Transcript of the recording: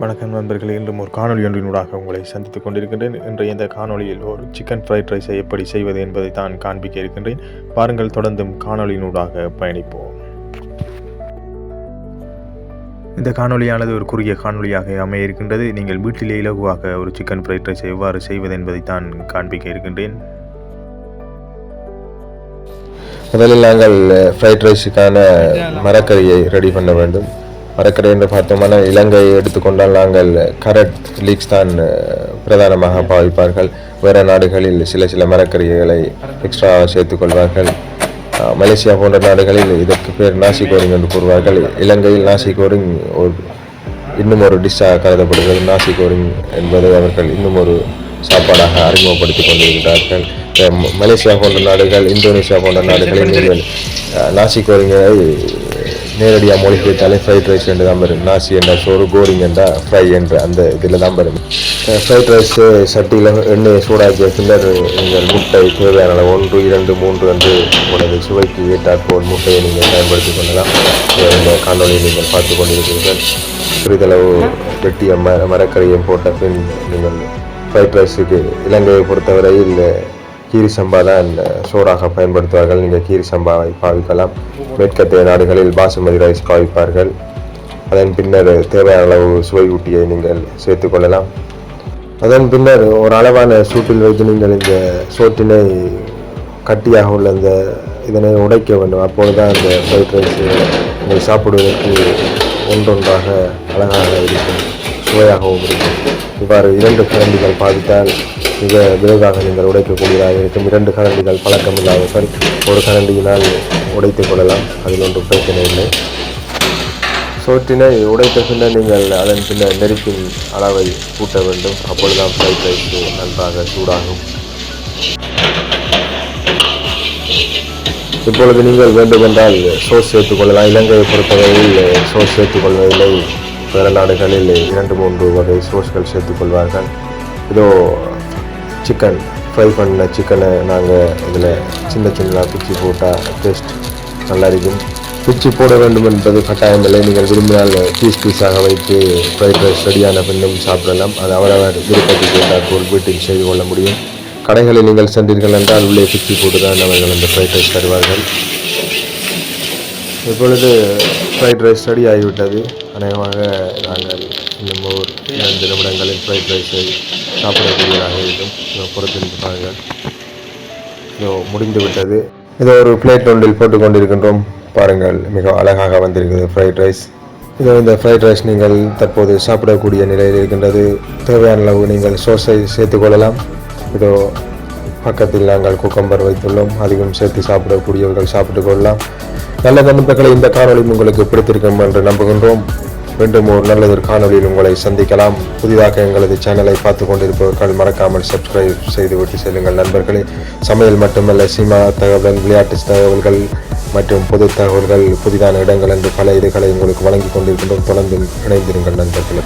வணக்கம் நண்பர்களே இன்றும் ஒரு காணொலி ஒன்றினூடாக உங்களை சந்தித்துக் கொண்டிருக்கின்றேன். இன்றைய இந்த காணொளியில் ஒரு சிக்கன் ஃப்ரைட் ரைஸை எப்படி செய்வது என்பதை தான் காண்பிக்க இருக்கின்றேன். பாருங்கள் தொடர்ந்தும் காணொலியினூடாக பயணிப்போம். இந்த காணொளியானது ஒரு குறுகிய காணொளியாக அமைய இருக்கின்றது. நீங்கள் வீட்டிலே இலகுவாக ஒரு சிக்கன் ஃப்ரைட் ரைஸ் எவ்வாறு செய்வது என்பதை தான் காண்பிக்க இருக்கின்றேன். முதலில் நாங்கள் eh, ஃப்ரைட் ரைஸுக்கான மரக்கறியை ரெடி பண்ண வேண்டும். மரக்கறி என்று பார்த்தோம்னா இலங்கையை எடுத்துக்கொண்டால் நாங்கள் கரட் லீக்ஸ் தான் பிரதானமாக பாவிப்பார்கள். வேறு நாடுகளில் சில சில மரக்கறிகளை எக்ஸ்ட்ரா சேர்த்துக்கொள்வார்கள் கொள்வார்கள். மலேசியா போன்ற நாடுகளில் இதற்கு பேர் நாசி கோரிங் என்று கூறுவார்கள். இலங்கையில் நாசி கோரிங் ஒரு இன்னும் ஒரு டிஷ்ஷாக கருதப்படுகிறது. நாசி கோரிங் என்பதை அவர்கள் இன்னும் ஒரு சாப்பாடாக அறிமுகப்படுத்திக் கொண்டிருக்கிறார்கள். மலேசியா போன்ற நாடுகள் இந்தோனேஷியா போன்ற நாடுகளில் நீங்கள் நாசி கோரிங்கை நேரடியாக மொழி கேட்டாலே ஃப்ரைட் ரைஸ் என்று தான் வரும். நாசி என்ற சோறு கோரிங் என்றால் ஃப்ரை என்ற அந்த இதில் தான் வரும். ஃப்ரைட் ரைஸ் சட்டியில் எண்ணெய் சூடாக்கிய பின்னர் நீங்கள் முட்டை தேவையான ஒன்று இரண்டு மூன்று என்று உங்களது சுவைக்கு ஏற்றாற்போல் முட்டையை நீங்கள் பயன்படுத்திக் கொள்ளலாம். இந்த காணொலியை நீங்கள் பார்த்து கொண்டிருக்கிறீர்கள். சிறிதளவு வெட்டிய ம மரக்கறியை போட்ட பின் நீங்கள் ஃப்ரைட் ரைஸுக்கு இலங்கையை பொறுத்தவரையில் கீரி சம்பா தான் சோறாக பயன்படுத்துவார்கள். நீங்கள் கீரி சம்பாவை பாவிக்கலாம். மேற்கத்திய நாடுகளில் பாசுமதி ரைஸ் பாவிப்பார்கள். அதன் பின்னர் தேவையான அளவு சுவை ஊட்டியை நீங்கள் சேர்த்துக்கொள்ளலாம் அதன் பின்னர் ஒரு அளவான சூட்டில் வைத்து நீங்கள் இந்த சோற்றினை கட்டியாக உள்ள இந்த இதனை உடைக்க வேண்டும். அப்பொழுதுதான் அந்த ஃப்ரைட் ரைஸ் நீங்கள் சாப்பிடுவதற்கு ஒன்றொன்றாக அழகாக இருக்கும் சுவையாகவும் இருக்கும். இவ்வாறு இரண்டு கரண்டிகள் பாதித்தால் மிக விரைவாக நீங்கள் உடைக்கக்கூடியதாக இருக்கும். இரண்டு கரண்டிகள் பழக்கம் இல்லாதவர்கள் ஒரு கரண்டியினால் உடைத்துக் கொள்ளலாம். அதில் ஒன்றும் பிரச்சனை இல்லை. சோற்றினை உடைத்த பின்னர் நீங்கள் அதன் பின்னர் நெருப்பின் அளவை கூட்ட வேண்டும். அப்பொழுதுதான் ஃப்ரைட் ரைஸ் நன்றாக சூடாகும். இப்பொழுது நீங்கள் வேண்டுமென்றால் சோஸ் சேர்த்துக்கொள்ளலாம் இலங்கையை பொறுத்தவரையில் சோஸ் சேர்த்துக்கொள்வதில்லை பிற நாடுகளில் இரண்டு மூன்று வகை சோஸ்கள் சேர்த்துக்கொள்வார்கள் இதோ சிக்கன் ஃப்ரை பண்ண சிக்கனை நாங்கள் இதில் சின்ன சின்ன பிச்சு போட்டால் டேஸ்ட் நல்லா இருக்கும். பிச்சு போட வேண்டும் என்பது கட்டாயமில்லை. நீங்கள் விரும்பினால் பீஸ் பீஸாக வைத்து ஃப்ரைட் ரைஸ் ரெடியான பின்னும் சாப்பிடலாம். அது அவரவர் விருப்பத்துக்கு ஏற்றாற்போல் வீட்டில் செய்து கொள்ள முடியும். கடைகளில் நீங்கள் சென்றீர்கள் என்றால் உள்ளே பிச்சு போட்டு தான் அவர்கள் அந்த ஃப்ரைட் ரைஸ் தருவார்கள். இப்பொழுது ஃப்ரைட் ரைஸ் ரெடி ஆகிவிட்டது. அநேகமாக நாங்கள் இன்னும் ஒரு இரண்டு நிமிடங்களில் ஃப்ரைட் ரைஸை சாப்பிடக்கூடியதாக இருக்கும் இதோ பொறுத்திருந்து பாருங்கள். இதோ முடிந்து விட்டது. இதோ ஒரு பிளேட் ஒன்றில் போட்டுக்கொண்டிருக்கின்றோம் பாருங்கள் மிக அழகாக வந்திருக்கிறது ஃப்ரைட் ரைஸ் இதோ இந்த ஃப்ரைட் ரைஸ் நீங்கள் தற்போது சாப்பிடக்கூடிய நிலையில் இருக்கின்றது. தேவையான அளவு நீங்கள் சோஸை சேர்த்துக்கொள்ளலாம் இதோ பக்கத்தில் நாங்கள் குக்கம்பர் வைத்துள்ளோம். அதிகம் சேர்த்து சாப்பிடக்கூடியவர்கள் சாப்பிட்டு கொள்ளலாம். நல்ல நண்பர்களை இந்த காணொளி உங்களுக்கு பிடித்திருக்கும் என்று நம்புகின்றோம். மீண்டும் ஒரு நல்லதொரு காணொளியில் உங்களை சந்திக்கலாம். புதிதாக எங்களது சேனலை பார்த்து கொண்டிருப்பவர்கள் மறக்காமல் சப்ஸ்கிரைப் செய்துவிட்டு செல்லுங்கள் நண்பர்களே. சமையல் மட்டுமல்ல சினிமா தகவல் விளையாட்டு தகவல்கள் மற்றும் பொது தகவல்கள் புதிதான இடங்கள் என்று பல இதுகளை உங்களுக்கு வழங்கிக் கொண்டிருக்கின்றோம். தொடர்ந்து இணைந்திருங்கள் நண்பர்களே.